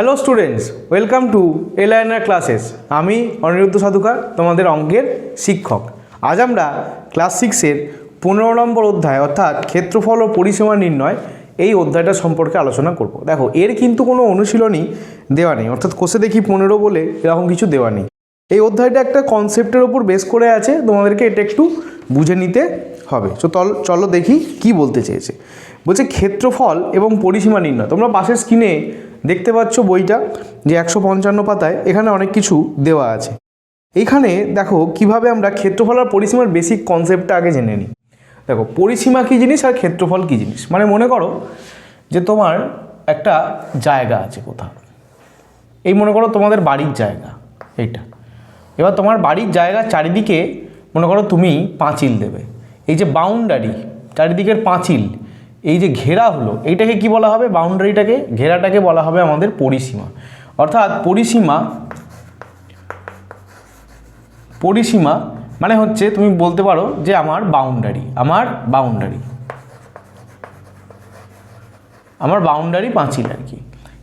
Hello students welcome to Aliner classes আমি অনিরুদ্ধ সাধুকার, তোমাদের অঙ্কের শিক্ষক। আজ আমরা ক্লাস সিক্সের পনেরো নম্বর অধ্যায়, অর্থাৎ ক্ষেত্রফল ও পরিসীমা নির্ণয়, এই অধ্যায়টা সম্পর্কে আলোচনা করব। দেখো, এর কিন্তু কোনো অনুশীলনই দেওয়া নেই, অর্থাৎ কোষে দেখি পনেরো বলে এরকম কিছু দেওয়া নেই। এই অধ্যায়টা একটা কনসেপ্টের ওপর বেস করে আছে, তোমাদেরকে এটা একটু বুঝে নিতে হবে। তো চলো দেখি কি বলতে চেয়েছে। বলছে ক্ষেত্রফল এবং পরিসীমা নির্ণয়। তোমরা পাশের স্ক্রিনে দেখতে পাচ্ছ বইটা যে একশো পঞ্চান্ন পাতায় এখানে অনেক কিছু দেওয়া আছে। এখানে দেখো কীভাবে আমরা ক্ষেত্রফল আর পরিসীমার বেসিক কনসেপ্টটা আগে জেনে নিই। দেখো, পরিসীমা কী জিনিস আর ক্ষেত্রফল কী জিনিস? মানে মনে করো যে তোমার একটা জায়গা আছে কোথাও। এই মনে করো তোমাদের বাড়ির জায়গা, এইটা। এবার তোমার বাড়ির জায়গার চারিদিকে মনে করো তুমি পাঁচিল দেবে। এই যে বাউন্ডারি চারিদিকের পাঁচিল এই যে ঘেরা হলো, এইটাকে কি বলা হবে? বাউন্ডারিটাকে, ঘেরাটাকে বলা হবে আমাদের পরিসীমা। অর্থাৎ পরিসীমা পরিসীমা মানে হচ্ছে তুমি বলতে পারো যে আমার বাউন্ডারি আমার বাউন্ডারি। আমার বাউন্ডারি পাঁচিল আর কি।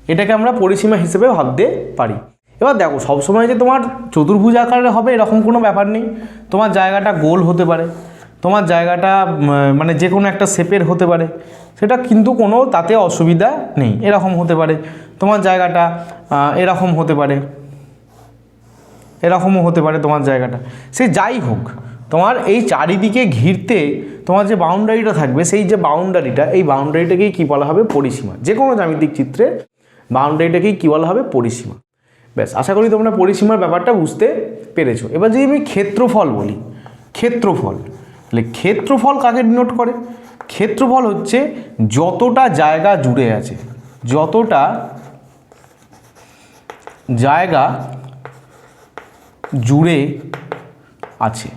এটাকে আমরা পরিসীমা হিসেবে ভাবতে পারি। এবার দেখো, সবসময় যে তোমার চতুর্ভুজ আকারে হবে এরকম কোনো ব্যাপার নেই। তোমার জায়গাটা গোল হতে পারে। তোমার জায়গাটা মানে যে কোনো একটা শেপের হতে পারে। সেটা কিন্তু কোনো তাতে অসুবিধা নেই, এরকম হতে পারে। তোমার জায়গাটা এরকম হতে পারে। এরকমও হতে পারে তোমার জায়গাটা। সে যাই হোক, তোমার এই চারিদিকে ঘিরতে তোমার যে বাউন্ডারিটা থাকবে, সেই যে বাউন্ডারিটা এই বাউন্ডারিটাকেই কী বলা হবে? পরিসীমা। যে কোনো জ্যামিতিক চিত্রে বাউন্ডারিটাকেই কী বলা হবে? পরিসীমা। ব্যাস, আশা করি তোমরা পরিসীমার ব্যাপারটা বুঝতে পেরেছ। এবার যদি আমি ক্ষেত্রফল বলি, ক্ষেত্রফল। তাহলে ক্ষেত্রফল কাকে ডিনোট করে? ক্ষেত্রফল হচ্ছে যতটা জায়গা জুড়ে আছে, যতটা জায়গা জুড়ে আছে।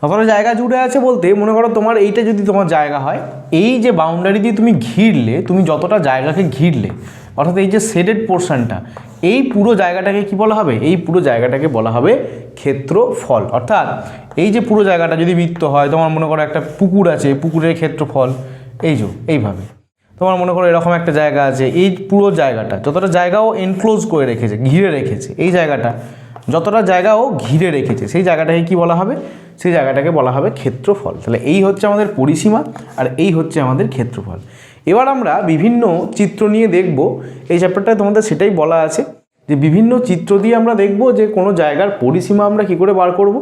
কতটা জায়গা জুড়ে আছে বলতে, মনে করো তোমার এইটা যদি তোমার জায়গা হয়, এই যে বাউন্ডারি দিয়ে তুমি ঘিরলে, তুমি যতটা জায়গাকে ঘিরলে অর্থাৎ এই যে শেডেড পোর্শনটা, এই পুরো জায়গাটাকে কি বলা হবে? এই পুরো জায়গাটাকে বলা হবে ক্ষেত্রফল। অর্থাৎ এই যে পুরো জায়গাটা যদি বৃত্ত হয়, তোমার মনে করো একটা পুকুর আছে পুকুরের ক্ষেত্রফল, এই যে, এইভাবে। তোমার মনে করো এরকম একটা জায়গা আছে, এই পুরো জায়গাটা যতটা জায়গাও এনক্লোজ করে রেখেছে, ঘিরে রেখেছে, এই জায়গাটা যতটা জায়গাও ঘিরে রেখেছে, সেই জায়গাটাকে কি বলা হবে? সেই জায়গাটাকে বলা হবে ক্ষেত্রফল। তাহলে এই হচ্ছে আমাদের পরিসীমা, আর এই হচ্ছে আমাদের ক্ষেত্রফল। এবার আমরা বিভিন্ন চিত্র নিয়ে দেখব। এই চ্যাপ্টারটায় তোমাদের সেটাই বলা আছে যে বিভিন্ন চিত্র দিয়ে আমরা দেখব যে কোনো জায়গার পরিসীমা আমরা কি করে বার করব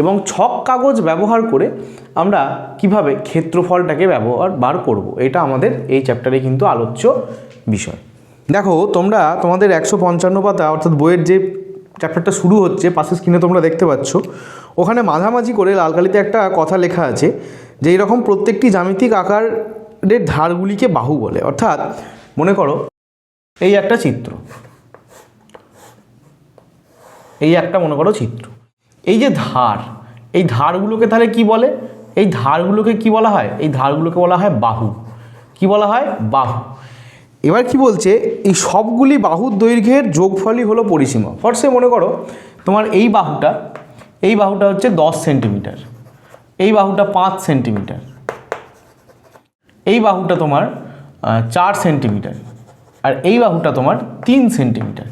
এবং ছক কাগজ ব্যবহার করে আমরা কীভাবে ক্ষেত্রফলটাকে ব্যবহার বার করব। এটা আমাদের এই চ্যাপ্টারে কিন্তু আলোচ্য বিষয়। দেখো, তোমরা তোমাদের একশো পঞ্চান্ন পাতা অর্থাৎ বইয়ের যে চ্যাপ্টারটা শুরু হচ্ছে, পাশের স্ক্রিনে তোমরা দেখতে পাচ্ছ, ওখানে মাঝামাঝি করে লাল কালিতে একটা কথা লেখা আছে যে এইরকম প্রত্যেকটি জ্যামিতিক আকারের ধারগুলিকে বাহু বলে। অর্থাৎ মনে করো, এই একটা চিত্র। এই একটা মনে করো চিত্র। এই যে ধার, এই ধারগুলোকে তাহলে কি বলে? এই ধারগুলোকে কি বলা হয়? এই ধারগুলোকে বলা হয় বাহু। কি বলা হয়? বাহু। এবার কি বলছে? এই সবগুলি বাহুর দৈর্ঘ্যের যোগফলই হলো পরিসীমা। ফর্সে মনে করো, তোমার এই বাহুটা এই বাহুটা হচ্ছে দশ সেন্টিমিটার। এই বাহুটা পাঁচ সেন্টিমিটার। এই বাহুটা তোমার চার সেন্টিমিটার আর এই বাহুটা তোমার তিন সেন্টিমিটার।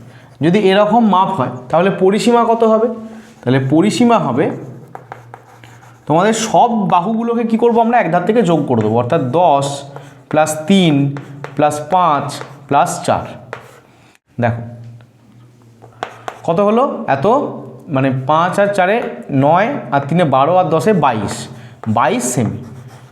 যদি এরকম মাপ হয়, তাহলে পরিসীমা কত হবে? তাহলে পরিসীমা হবে, তোমাদের সব বাহুগুলোকে কি করব আমরা? এক ধার থেকে যোগ করে দেবো, অর্থাৎ দশ প্লাস তিন প্লাস পাঁচ প্লাস চার। দেখো, কত হলো? এত মানে পাঁচ আর চারে নয় আর তিনে বারো আর দশে বাইশ। বাইশ সেমি।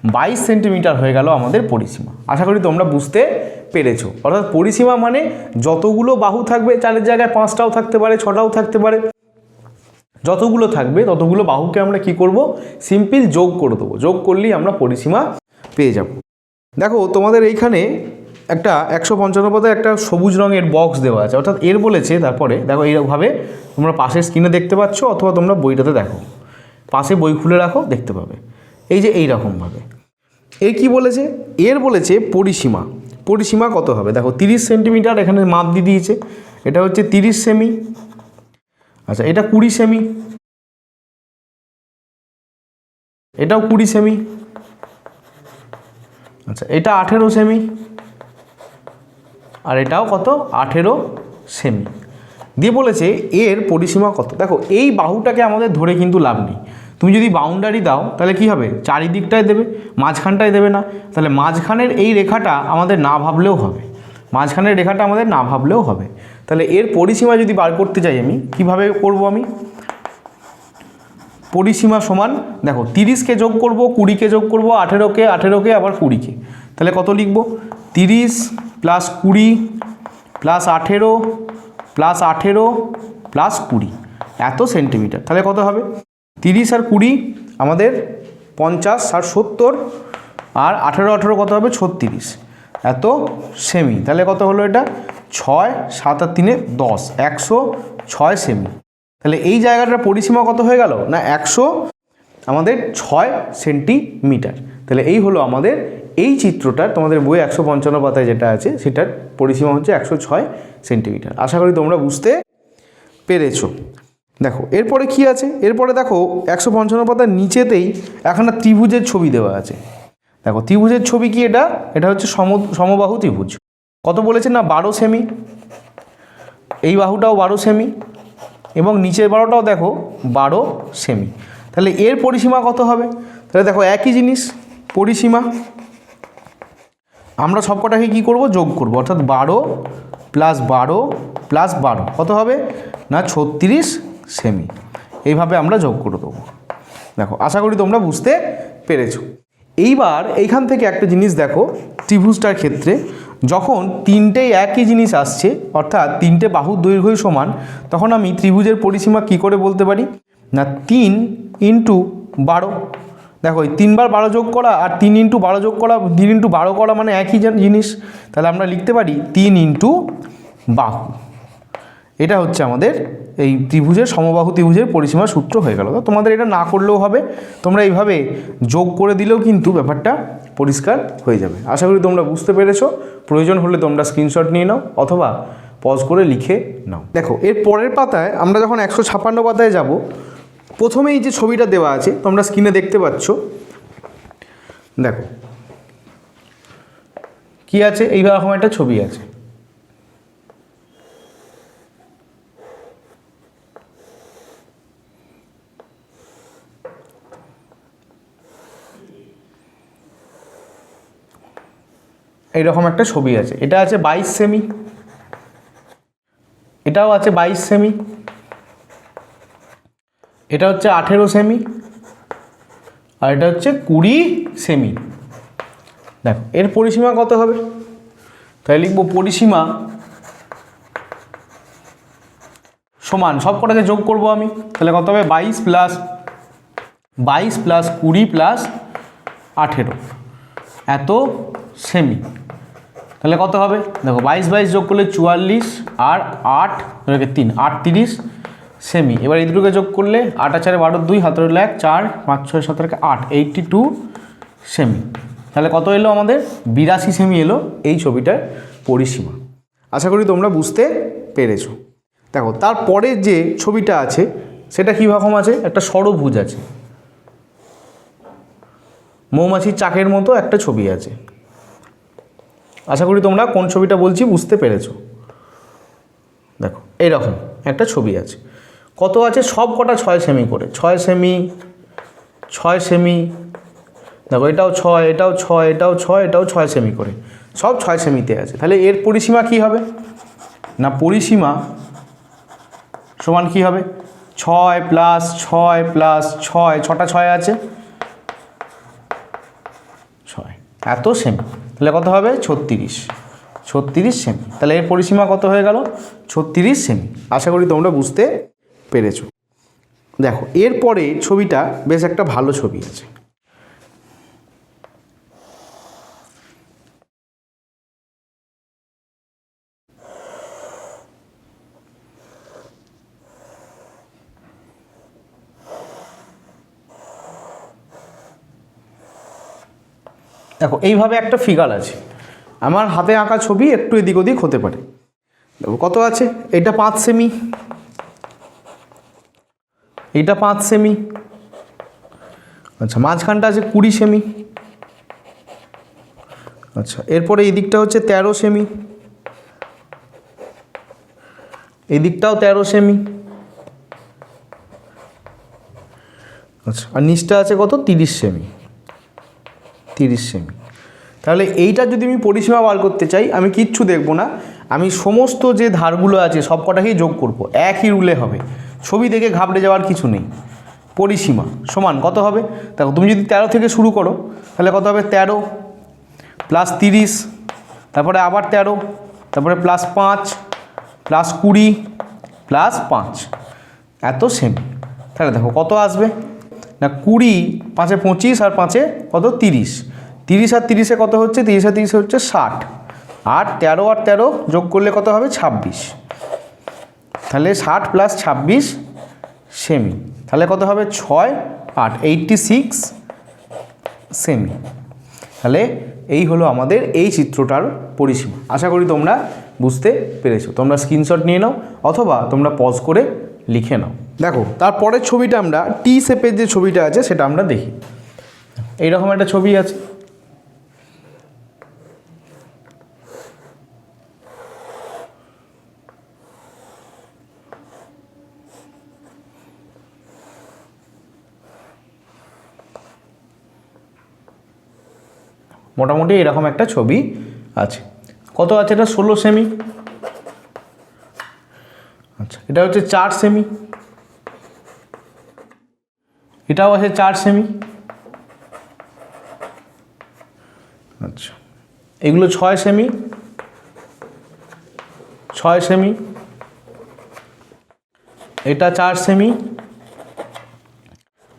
বাইশ সেন্টিমিটার হয়ে গেল আমাদের পরিসীমা। আশা করি তোমরা বুঝতে পেরেছ। অর্থাৎ পরিসীমা মানে যতগুলো বাহু থাকবে, চারের জায়গায় পাঁচটাও থাকতে পারে, ছটাও থাকতে পারে, যতগুলো থাকবে, ততগুলো বাহুকে আমরা কি করব? সিম্পল যোগ করে দেবো। যোগ করলেই আমরা পরিসীমা পেয়ে যাব। দেখো, তোমাদের এইখানে একটা একশো পঞ্চান্ন পদে একটা সবুজ রঙের বক্স দেওয়া আছে। অর্থাৎ এর বলেছে তারপরে, দেখো এইভাবে তোমরা পাশের স্ক্রিনে দেখতে পাচ্ছ অথবা তোমরা বইটাতে দেখো। পাশে বই খুলে রাখো, দেখতে পাবে। এই যে এই এর কি বলেছে? এর বলেছে পরিসীমা। পরিসীমা কত হবে? দেখো, তিরিশ সেন্টিমিটার এখানে মাপ দিয়ে দিয়েছে। এটা হচ্ছে তিরিশ সেমি। আচ্ছা এটা কুড়ি সেমি। এটাও কুড়ি সেমি। আচ্ছা এটা আঠেরো সেমি। আর এটাও কত? আঠেরো সেমি। দিয়ে বলেছে এর পরিসীমা কত? দেখো, এই বাহুটাকে আমাদের ধরে কিন্তু লাভ নেই। তুমি যদি বাউন্ডারি দাও, তাহলে কি হবে? চারিদিকটায় দেবে, মাঝখানটায় দেবে না। তাহলে মাঝখানের এই রেখাটা আমাদের না ভাবলেও হবে। মাঝখানের রেখাটা আমাদের না ভাবলেও হবে। তাহলে এর পরিসীমা যদি বার করতে চাই আমি, কীভাবে করব আমি? পরিসীমা সমান, দেখো, তিরিশকে যোগ করব, কুড়িকে যোগ করব, আঠেরোকে আঠেরোকে, আবার কুড়িকে। তাহলে কত লিখব? তিরিশ প্লাস কুড়ি প্লাস আঠেরো প্লাস আঠেরো প্লাস কুড়ি। এত সেন্টিমিটার তাহলে কত হবে? তিরিশ আর কুড়ি আমাদের পঞ্চাশ আর সত্তর আর আঠেরো আঠেরো কত হবে? ছত্রিশ। এত সেমি তাহলে কত হলো এটা? ছয়, সাত আর তিনে দশ। একশো ছয় সেমি তাহলে এই জায়গাটার পরিসীমা কত হয়ে গেল? না, একশো আমাদের ছয় সেন্টিমিটার তাহলে এই হলো আমাদের এই চিত্রটার, তোমাদের বই একশো পঞ্চান্ন পাতায় যেটা আছে, সেটার পরিসীমা হচ্ছে একশো ছয় সেন্টিমিটার আশা করি তোমরা বুঝতে পেরেছ। দেখো, এরপরে কি আছে? এরপরে দেখো, একশো পঞ্চান্ন পাতার নিচেতেই একটা ত্রিভুজের ছবি দেওয়া আছে। দেখো, ত্রিভুজের ছবি কি এটা? এটা হচ্ছে সম, সমবাহু ত্রিভুজ। কত বলেছে না? বারো সেমি। এই বাহুটাও বারো সেমি এবং নিচের বারোটাও দেখো, বারো সেমি। তাহলে এর পরিসীমা কত হবে? তাহলে দেখো, একই জিনিস, পরিসীমা। আমরা সবকটাকে কী করব? যোগ করব। অর্থাৎ বারো প্লাস বারো প্লাস বারো। কত হবে? না, ছত্রিশ সেমি। এইভাবে আমরা যোগ করে দেবো। দেখো, আশা করি তোমরা বুঝতে পেরেছ। এইবার এইখান থেকে একটা জিনিস দেখো, ত্রিভুজটার ক্ষেত্রে যখন তিনটেই একই জিনিস আসছে, অর্থাৎ তিনটে বাহুর দৈর্ঘ্যই সমান, তখন আমি ত্রিভুজের পরিসীমা কি করে বলতে পারি? না, তিন ইন্টু বারো। দেখো তিনবার বারো যোগ করা আর তিন ইন্টু বারো যোগ করা, তিন ইন্টু বারো করা মানে একই জিনিস। তাহলে আমরা লিখতে পারি তিন ইন্টু বাহু এটা হচ্ছে আমাদের এই ত্রিভুজের সমবাহু ত্রিভুজের পরিসীমা সূত্র হয়ে গেল। তো তোমাদের এটা না করলেও হবে, তোমরা এইভাবে যোগ করে দিলেও কিন্তু ব্যাপারটা পরিষ্কার হয়ে যাবে। আশা করি তোমরা বুঝতে পেরেছ। প্রয়োজন হলে তোমরা স্ক্রিনশট নিয়ে নাও অথবা পজ করে লিখে নাও। দেখো, এর পরের পাতায় আমরা যখন একশো ছাপান্ন পাতায় যাব, প্রথমেই যে ছবিটা দেওয়া আছে, তোমরা স্ক্রিনে দেখতে পাচ্ছ। দেখো, কি আছে? এইরকম একটা ছবি আছে। এইরকম একটা ছবি আছে। এটা আছে বাইশ সেমি। এটাও আছে বাইশ সেমি। এটা হচ্ছে আঠেরো সেমি। আর এটা হচ্ছে কুড়ি সেমি। দেখো, এর পরিসীমা কত হবে? তাই লিখব পরিসীমা সমান সব কটাকে যোগ করব আমি। তাহলে কত হবে? বাইশ প্লাস বাইশ প্লাস কুড়ি প্লাস আঠেরো। এত সেমি। তাহলে কত হবে? দেখো, বাইশ বাইশ যোগ করলে চুয়াল্লিশ, আর আট, এটাকে তিন আটত্রিশ সেমি। এবার এই দুটোকে যোগ করলে আট আর চারে বারো দুই, হাতের এক, চার, পাঁচ, ছয় সতেরো আট এইটটি টু সেমি। তাহলে কত এলো আমাদের? বিরাশি সেমি এলো এই ছবিটার পরিসীমা। আশা করি তোমরা বুঝতে পেরেছ। দেখো, তারপরে যে ছবিটা আছে, সেটা কী কীরকম আছে? একটা ষড়ভুজ আছে। মৌমাছির চাকের মতো একটা ছবি আছে। আশা করি তোমরা কোন ছবিটা বলছি বুঝতে পেরেছ। দেখো, এইরকম একটা ছবি আছে। কত আছে? সব কটা ছয় সেমি করে। ছয় সেমি ছয় সেমি, দেখো, এটাও ছয় এটাও ছয় এটাও ছয় এটাও ছয় সেমি করে। সব ছয় সেমিতে আছে। তাহলে এর পরিসীমা কি হবে? না, পরিসীমা সমান কি হবে? ছয় প্লাস ছয় প্লাস ছয়, ছটা ছয় আছে? ছয়। এত সেমি। তাহলে কত হবে? ছত্রিশ। ছত্রিশ সেমি। তাহলে এর পরিসীমা কত হয়ে গেল? ছত্রিশ সেমি। আশা করি তোমরা বুঝতে পেরেছ। দেখো, এরপরে ছবিটা বেশ একটা ভালো ছবি আছে। এইভাবে একটা ফিগার আছে। আমার হাতে আঁকা ছবি একটু এদিক ওদিক হতে পারে। দেখো কত আছে? এটা পাঁচ সেমি এটা পাঁচ সেমি আচ্ছা মাঝখানটা আছে কুড়ি সেমি আচ্ছা এরপরে এই দিকটা হচ্ছে তেরো সেমি এদিকটাও তেরো সেমি আচ্ছা আর নিচটা আছে কত? তিরিশ সেমি তিরিশ সেমি। তাহলে এইটা যদি আমি পরিসীমা বার করতে চাই, আমি কিচ্ছু দেখব না। আমি সমস্ত যে ধারগুলো আছে সব কটাকেই যোগ করব। একই রুলে হবে। ছবি দেখে ঘাবড়ে যাওয়ার কিছু নেই। পরিসীমা সমান কত হবে? দেখো, তুমি যদি তেরো থেকে শুরু করো, তাহলে কত হবে? তেরো প্লাস তিরিশ, তারপরে আবার তেরো, তারপরে প্লাস পাঁচ, প্লাস কুড়ি, প্লাস পাঁচ। এত সেমি। তাহলে দেখো কত আসবে? না কুড়ি, পাঁচে পঁচিশ আর পাঁচে কত? তিরিশ। তিরিশ আর তিরিশে কত হচ্ছে? তিরিশ আর তিরিশে হচ্ছে ষাট। আর তেরো আর তেরো যোগ করলে কত হবে? ছাব্বিশ। তাহলে ষাট প্লাস ছাব্বিশ, সেমি। তাহলে কত হবে? ছয়, আট। Eighty six cm. তাহলে এই হলো আমাদের এই চিত্রটার পরিসীমা। আশা করি তোমরা বুঝতে পেরেছ। তোমরা স্ক্রিনশট নিয়ে নাও, অথবা তোমরা পজ করে লিখে নাও। দেখো, তারপরের ছবিটা আমরা টি শেপের যে ছবিটা আছে, সেটা আমরা দেখি। এইরকম একটা ছবি আছে। মোটামুটি এরকম একটা ছবি আছে। কত আছে এটা? ষোলো সেমি আচ্ছা এটা হচ্ছে চার সেমি এটাও আছে চার সেমি আচ্ছা এগুলো ছয় সেমি ছয় সেমি এটা চার সেমি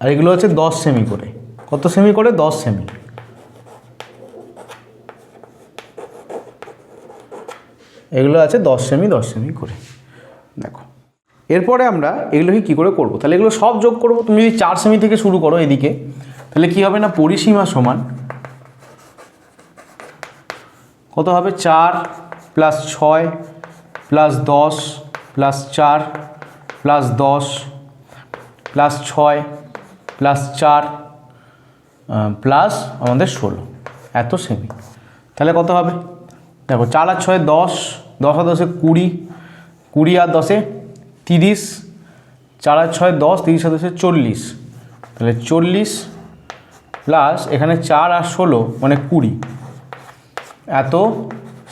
আর এগুলো হচ্ছে দশ সেমি করে। কত সেমি করে? দশ সেমি এগুলো আছে দশ সেমি দশ সেমি করে। দেখো। এরপরে আমরা এগুলোকে কী করে করব? তাহলে এগুলো সব যোগ করব। তুমি যদি চার সেমি থেকে শুরু করো এদিকে, তাহলে কি হবে না? পরিসীমা সমান কত হবে? চার প্লাস ছয় প্লাস দশ প্লাস চার প্লাস দশ প্লাস ছয় প্লাস চার প্লাস আমাদের ষোলো। এত সেমি। তাহলে কত হবে? দেখো, চার আর ছয় দশ দশ আর দশে কুড়ি কুড়ি আর দশে তিরিশ, চার আর ছয় দশ, তিরিশ আর দশে চল্লিশ। তাহলে চল্লিশ প্লাস এখানে চার আর ষোলো মানে কুড়ি। এত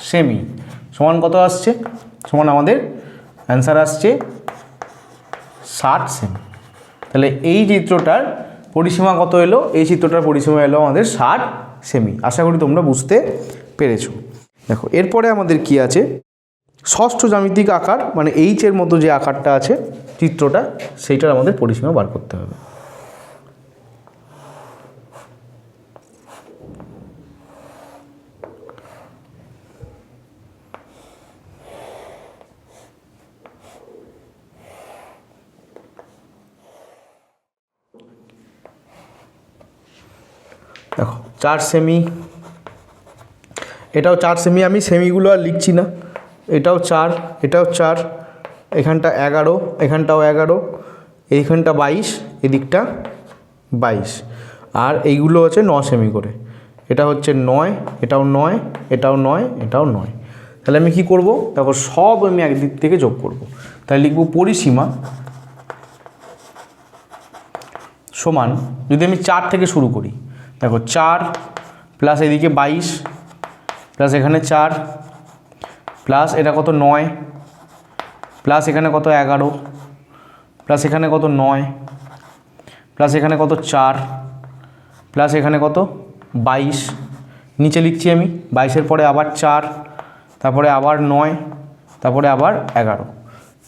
সেমি সমান কত আসছে? সমান আমাদের অ্যান্সার আসছে ষাট সেমি তাহলে এই চিত্রটার পরিসীমা কত এলো? এই চিত্রটার পরিসীমা এলো আমাদের ষাট সেমি আশা করি তোমরা বুঝতে পেরেছ। দেখো, এরপরে আমাদের কি আছে? ষষ্ঠ জ্যামিতিক আকার মানে এইচের মতো যে আকারটা আছে, চিত্রটা, সেইটার আমাদের পরিসীমা বার করতে হবে। দেখো, চার সেমি এটাও চার সেমি আমি সেমিগুলো আর লিখছি না। এটাও চার এটাও চার, এখানটা এগারো, এখানটাও এগারো, এইখানটা বাইশ, এদিকটা বাইশ। আর এইগুলো হচ্ছে ন সেমি করে। এটা হচ্ছে নয়, এটাও নয় এটাও নয় এটাও নয়। তাহলে আমি কি করব? দেখো, সব আমি একদিক থেকে যোগ করব। তাহলে লিখব পরিসীমা সমান, যদি আমি চার থেকে শুরু করি, দেখো, চার প্লাস এদিকে বাইশ, প্লাস এখানে চার প্লাস এটা কত নয়, প্লাস এখানে কত এগারো, প্লাস এখানে কত নয়, প্লাস এখানে কত চার, প্লাস এখানে কত বাইশ। নিচে লিখছি আমি, বাইশের পরে আবার চার, তারপরে আবার নয়, তারপরে আবার এগারো।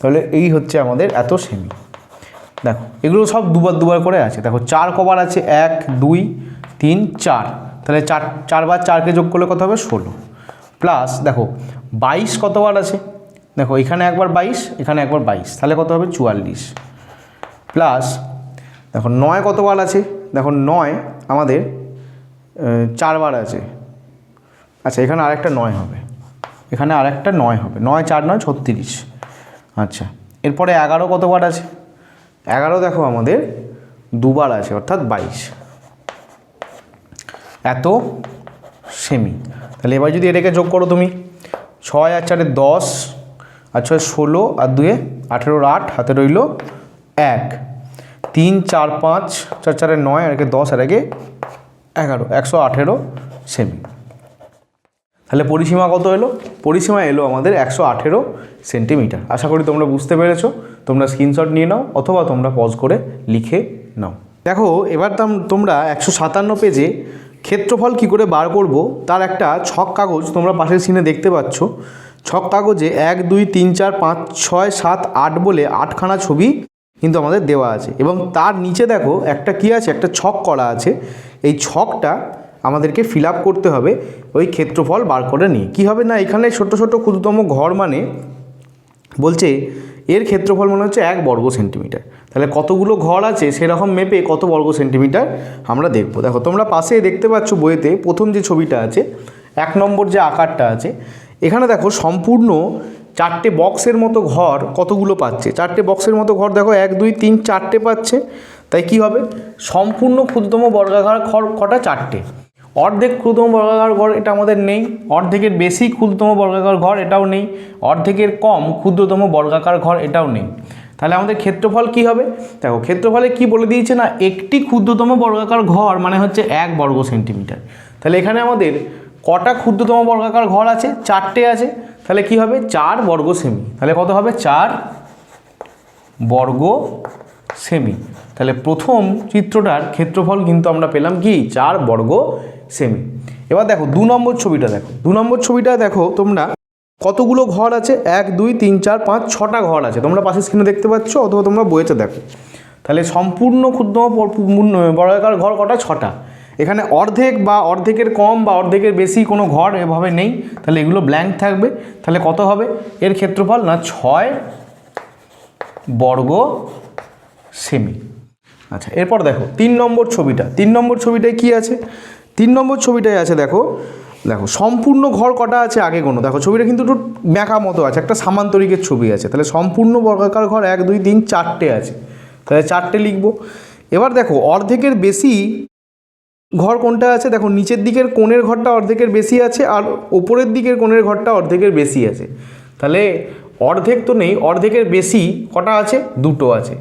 তাহলে এই হচ্ছে আমাদের এত সেমি। দেখো, এগুলো সব দুবার দুবার করে আছে। দেখো, চার কবার আছে, এক, দুই, তিন, চার। তাহলে চার, চারবার চারকে যোগ করলে কত হবে? ষোলো। প্লাস দেখো, বাইশ কতবার আছে? দেখো, এখানে একবার বাইশ, এখানে একবার বাইশ, তাহলে কত হবে? চুয়াল্লিশ। প্লাস দেখো, নয় কতবার আছে? দেখো, নয় আমাদের চারবার আছে। আচ্ছা এখানে আরেকটা নয় হবে। এখানে আরেকটা নয় হবে। নয়, চার, নয়, ছত্রিশ। আচ্ছা এরপরে এগারো কতবার আছে? এগারো দেখো আমাদের দুবার আছে, অর্থাৎ বাইশ। এত সেমি। তাহলে এবার যদি এটাকে যোগ করো তুমি, ছয় আর চারে দশ, আর ছয় ষোলো, আর দুয়ে আঠেরোর আট, হাতে রইল এক। তিন, চার, পাঁচ, চার, চারে নয়, আর একে দশ, আর একে এগারো, একশো আঠেরো সেমি। তাহলে পরিসীমা কত এলো? পরিসীমা এলো আমাদের একশো আঠেরো সেন্টিমিটার। আশা করি তোমরা বুঝতে পেরেছ। তোমরা স্ক্রিনশট নিয়ে নাও অথবা তোমরা পজ করে লিখে নাও। দেখো, এবার তাম- তোমরা একশো সাতান্ন পেজে ক্ষেত্রফল কি করে বার করব? তার একটা ছক কাগজ তোমরা পাশের সিনে দেখতে পাচ্ছ। ছক কাগজে এক, দুই, তিন, চার, পাঁচ, ছয়, সাত, আট বলে আটখানা ছবি কিন্তু আমাদের দেওয়া আছে। এবং তার নিচে দেখো একটা কি আছে? একটা ছক করা আছে। এই ছকটা আমাদেরকে ফিল করতে হবে ওই ক্ষেত্রফল বার করে নিয়ে। কী হবে না? এখানে ছোট ছোট ক্ষুদ্রতম ঘর মানে বলছে এর ক্ষেত্রফল মনে হচ্ছে এক বর্গ সেন্টিমিটার তাহলে কতগুলো ঘর আছে সেরকম মেপে কত বর্গ সেন্টিমিটার আমরা দেখব। দেখো, তোমরা পাশে দেখতে পাচ্ছ বইয়েতে প্রথম যে ছবিটা আছে, এক নম্বর যে আকারটা আছে, এখানে দেখো সম্পূর্ণ চারটে বক্সের মতো ঘর কতগুলো পাচ্ছে। চারটে বক্সের মতো ঘর দেখো, এক, দুই, তিন, চারটে পাচ্ছে। তাই কি হবে? সম্পূর্ণ ক্ষুদ্রতম বর্গাকার ঘর কটা? চারটে। অর্ধেক ক্ষুদ্রতম বর্গাকার ঘর এটা আমাদের নেই, অর্ধেকের বেশি ক্ষুদ্রতম বর্গাকার ঘর এটাও নেই, অর্ধেকের কম ক্ষুদ্রতম বর্গাকার ঘর এটাও নেই। তাহলে আমাদের ক্ষেত্রফল কি হবে? দেখো, ক্ষেত্রফলে কি বলে দিয়েছে না? একটি ক্ষুদ্রতম বর্গাকার ঘর মানে হচ্ছে এক বর্গ সেন্টিমিটার। তাহলে এখানে আমাদের কটা ক্ষুদ্রতম বর্গাকার ঘর আছে? চারটে আছে। তাহলে কি হবে? চার বর্গ সেমি। তাহলে কত হবে? চার বর্গ সেমি। তাহলে প্রথম চিত্রটার ক্ষেত্রফল কিন্তু আমরা পেলাম কি? চার বর্গ সেমি। এবার দেখো, দু নম্বর ছবিটা দেখো। দু নম্বর ছবিটা দেখো তোমরা কতগুলো ঘর আছে? এক, দুই, তিন, চার, পাঁচ, ছটা ঘর আছে। তোমরা পাশের স্ক্রিনে দেখতে পাচ্ছ অথবা তোমরা বইয়েতে দেখো। তাহলে সম্পূর্ণ ক্ষুদ্রতম প- বর্গাকার ঘর কটা? ছটা। এখানে অর্ধেক বা অর্ধেকের কম বা অর্ধেকের বেশি কোনো ঘর এভাবে নেই। তাহলে এগুলো ব্ল্যাঙ্ক থাকবে। তাহলে কত হবে? এর ক্ষেত্রফল না, ছয় বর্গ সেমি। আচ্ছা এরপর দেখো, তিন নম্বর ছবিটা। তিন নম্বর ছবিটায় কি আছে? তিন নম্বর ছবিটায় আছে, দেখো দেখো, সম্পূর্ণ ঘর কটা আছে আগে কোনো? দেখো, ছবিটা কিন্তু একটু ব্যাকা মতো আছে, একটা সামান্তরিকের ছবি আছে। তাহলে সম্পূর্ণ বর্গাকার ঘর, এক, দুই, তিন, চারটে আছে। তাহলে চারটে লিখব। এবার দেখো, অর্ধেকের বেশি ঘর কোনটা আছে? দেখো, নিচের দিকের কোণের ঘরটা অর্ধেকের বেশি আছে, আর ওপরের দিকের কোণের ঘরটা অর্ধেকের বেশি আছে। তাহলে অর্ধেক তো নেই, অর্ধেকের বেশি কটা আছে? দুটো আছে।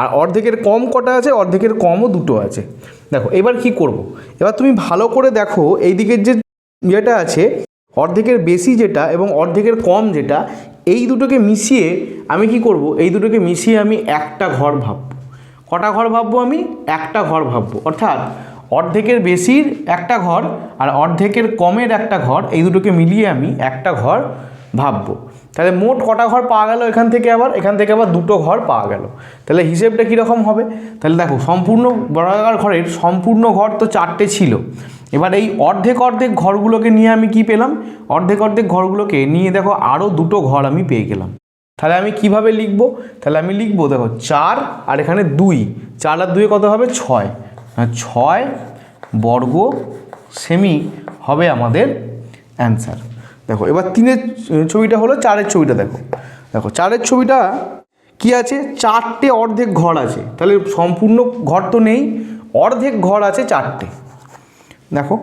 আর অর্ধেকের কম কটা আছে? অর্ধেকের কমও দুটো আছে। দেখো, এবার কি করব। এবার তুমি ভালো করে দেখো এই দিকের যে ইয়েটা আছে, অর্ধেকের বেশি যেটা এবং অর্ধেকের কম যেটা, এই দুটোকে মিশিয়ে আমি কি করব? এই দুটোকে মিশিয়ে আমি একটা ঘর ভাবব। কটা ঘর ভাববো আমি? একটা ঘর ভাববো। অর্থাৎ অর্ধেকের বেশির একটা ঘর আর অর্ধেকের কমের একটা ঘর, এই দুটোকে মিলিয়ে আমি একটা ঘর ভাববো। তাহলে মোট কটা ঘর পাওয়া গেল এখান থেকে আবার? এখান থেকে আবার দুটো ঘর পাওয়া গেল। তাহলে হিসেবটা কীরকম হবে? তাহলে দেখো, সম্পূর্ণ বর্গাকার ঘরের সম্পূর্ণ ঘর তো চারটে ছিল। এবার এই অর্ধেক অর্ধেক ঘরগুলোকে নিয়ে আমি কি পেলাম? অর্ধেক অর্ধেক ঘরগুলোকে নিয়ে দেখো আরও দুটো ঘর আমি পেয়ে গেলাম। তাহলে আমি কীভাবে লিখব? তাহলে আমি লিখব, দেখো, চার আর এখানে দুই। চার আর দুয়ে কত হবে? ছয়। ছয় বর্গ সেমি হবে আমাদের অ্যান্সার। দেখো, এবার তিনের ছবিটা হলো চারের ছবিটা, দেখো। দেখো, চারের ছবিটা কি আছে? চারটে অর্ধেক ঘর আছে। তাহলে সম্পূর্ণ ঘর তো নেই, অর্ধেক ঘর আছে চারটে। দেখো,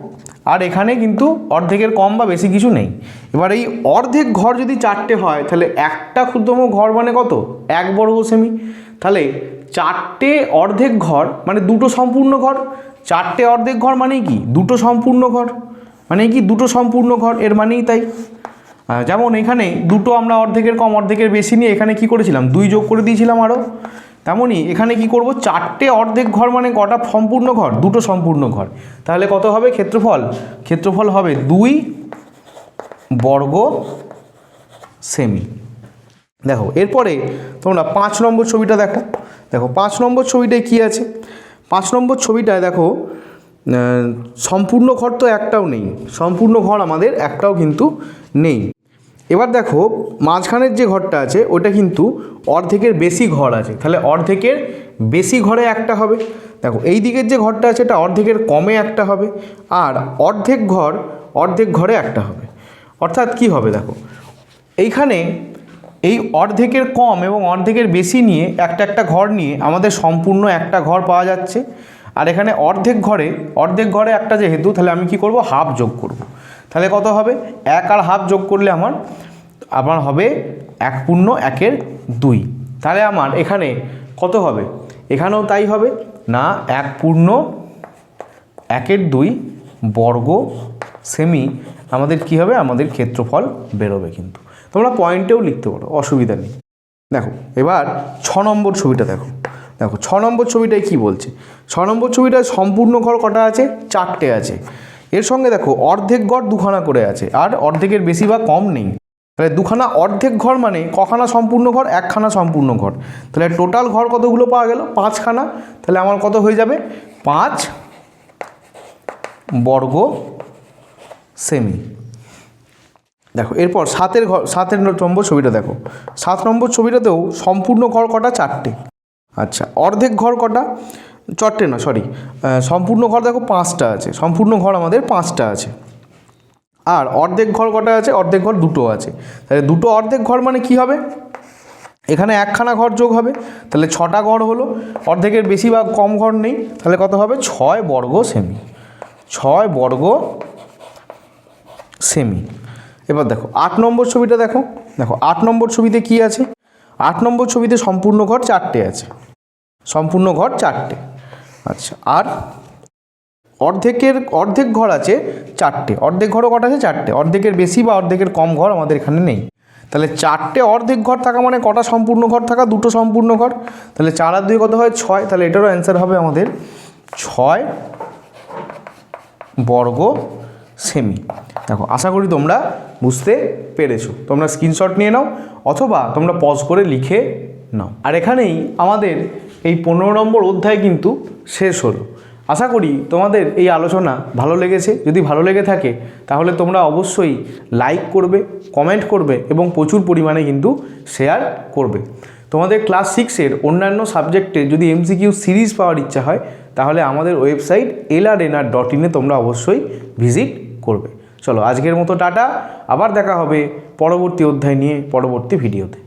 আর এখানে কিন্তু অর্ধেকের কম বা বেশি কিছু নেই। এবার এই অর্ধেক ঘর যদি চারটে হয়, তাহলে একটা ক্ষুদ্রতম ঘর মানে কত? এক বর্গ সেমি। তাহলে চারটে অর্ধেক ঘর মানে দুটো সম্পূর্ণ ঘর। চারটে অর্ধেক ঘর মানে কি? দুটো সম্পূর্ণ ঘর। মানে কি দুটো সম্পূর্ণ ঘর, এর মানেই তাই। যেমন এখানে দুটো আমরা অর্ধেকের কম, অর্ধেকের বেশি নিয়ে এখানে কি করেছিলাম? দুই যোগ করে দিয়েছিলাম আরও তেমনই এখানে কি করব? চারটে অর্ধেক ঘর মানে কটা সম্পূর্ণ ঘর? দুটো সম্পূর্ণ ঘর। তাহলে কত হবে? ক্ষেত্রফল? ক্ষেত্রফল হবে দুই বর্গ সেমি। দেখো, এরপরে তোমরা পাঁচ নম্বর ছবিটা দেখো। দেখো, পাঁচ নম্বর ছবিটায় কি আছে? পাঁচ নম্বর ছবিটায় দেখো সম্পূর্ণ ঘর তো একটাও নেই। সম্পূর্ণ ঘর আমাদের একটাও কিন্তু নেই। এবার দেখো, মাঝখানের যে ঘরটা আছে, ওটা কিন্তু অর্ধেকের বেশি ঘর আছে। তাহলে অর্ধেকের বেশি ঘরে একটা হবে। দেখো, এই দিকের যে ঘরটা আছে, এটা অর্ধেকের কমে একটা হবে। আর অর্ধেক ঘর, অর্ধেক ঘরে একটা হবে। অর্থাৎ কি হবে দেখো, এইখানে এই অর্ধেকের কম এবং অর্ধেকের বেশি নিয়ে একটা একটা ঘর নিয়ে আমাদের সম্পূর্ণ একটা ঘর পাওয়া যাচ্ছে। আর এখানে অর্ধেক ঘরে অর্ধেক ঘরে একটা যেহেতু, তাহলে আমি কি করব? হাফ যোগ করব। তাহলে কত হবে? এক আর হাফ যোগ করলে আমার আমার হবে এক পূর্ণ একের দুই। তাহলে আমার এখানে কত হবে? এখানেও তাই হবে। না, এক পূর্ণ একের দুই বর্গ সেমি, আমাদের কি হবে? আমাদের ক্ষেত্রফল বেরোবে কিন্তু। তোমরা পয়েন্টেও লিখতে পারো, অসুবিধা নেই। দেখো, এবার ছ নম্বর ছবিটা দেখো। দেখো, ছ নম্বর ছবিটায় কি বলছে? ছ নম্বর ছবিটায় সম্পূর্ণ ঘর কটা আছে? চারটে আছে। এর সঙ্গে দেখো, অর্ধেক ঘর দুখানা করে আছে, আর অর্ধেকের বেশি বা কম নেই। তাহলে দুখানা অর্ধেক ঘর মানে কখানা সম্পূর্ণ ঘর, একখানা সম্পূর্ণ ঘর। তাহলে টোটাল ঘর কতগুলো পাওয়া গেল? পাঁচখানা। তাহলে আমার কত হয়ে যাবে? পাঁচ বর্গ সেমি। দেখো, এরপর সাতের ঘর সাতের নম্বর ছবিটা দেখো। সাত নম্বর ছবিটাতেও সম্পূর্ণ ঘর কটা? চারটে। আচ্ছা অর্ধেক ঘর কটা? চারটে না সরি সম্পূর্ণ ঘর দেখো পাঁচটা আছে, সম্পূর্ণ ঘর আমাদের পাঁচটা আছে। আর অর্ধেক ঘর কটা আছে? অর্ধেক ঘর দুটো আছে। তাহলে দুটো অর্ধেক ঘর মানে কি হবে? এখানে একখানা ঘর যোগ হবে, তাহলে ছটা ঘর হলো। অর্ধেকের বেশি বা কম ঘর নেই, তাহলে কত হবে? ছয় বর্গ সেমি। ছয় বর্গ সেমি। এবার দেখো, আট নম্বর ছবিটা দেখো। দেখো, আট নম্বর ছবিতে কি আছে? আট নম্বর ছবিতে সম্পূর্ণ ঘর চারটে আছে। সম্পূর্ণ ঘর চারটে। আচ্ছা। আর অর্ধেকের অর্ধেক ঘর আছে চারটে। অর্ধেক ঘরও কটা আছে? চারটে। অর্ধেকের বেশি বা অর্ধেকের কম ঘর আমাদের এখানে নেই। তাহলে চারটে অর্ধেক ঘর থাকা মানে কটা সম্পূর্ণ ঘর থাকা? দুটো সম্পূর্ণ ঘর। তাহলে চার আর দুই কত হয়? ছয়। তাহলে এটারও অ্যান্সার হবে আমাদের ছয় বর্গ সেমি। দেখো আশা করি তোমরা বুঝতে পেরেছ। তোমরা স্ক্রিনশট নিয়ে নাও অথবা তোমরা পজ করে লিখে নাও। আর এখানেই আমাদের এই পনেরো নম্বর অধ্যায় কিন্তু শেষ হলো। আশা করি তোমাদের এই আলোচনা ভালো লেগেছে। যদি ভালো লেগে থাকে, তাহলে তোমরা অবশ্যই লাইক করবে কমেন্ট করবে এবং প্রচুর পরিমাণে কিন্তু শেয়ার করবে। তোমাদের ক্লাস সিক্সের অন্যান্য সাবজেক্টে যদি এমসিকিউ সিরিজ পাওয়ার ইচ্ছা হয়, তাহলে আমাদের website L R N R dot ইনে তোমরা অবশ্যই ভিজিট করবে। চলো, আজকের মতো টাটা। আবার দেখা হবে পরবর্তী অধ্যায় নিয়ে, পরবর্তী ভিডিওতে